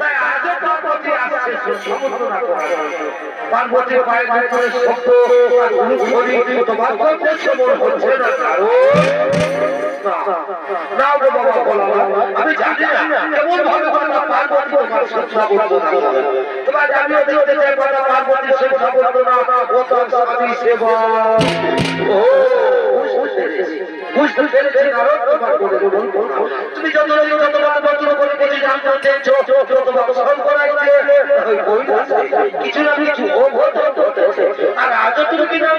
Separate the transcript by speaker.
Speaker 1: তাই আজও পার্বতী আসছে, সে সমর্থনা করার জন্য। পার্বতীর পায়ে পায়ে করে শব্দ আর অনুভূতি তোমার করতেছে মনে হচ্ছে না কারও বাবা, বলা আমি জানি না পার্বতী পার্বতী বুঝতে পেরেছি। নারদ তোমার বলে। বলুন হচ্ছে অপসারণ করাচ্ছে কিছু না কিছু আর রাজত্ব কি নাম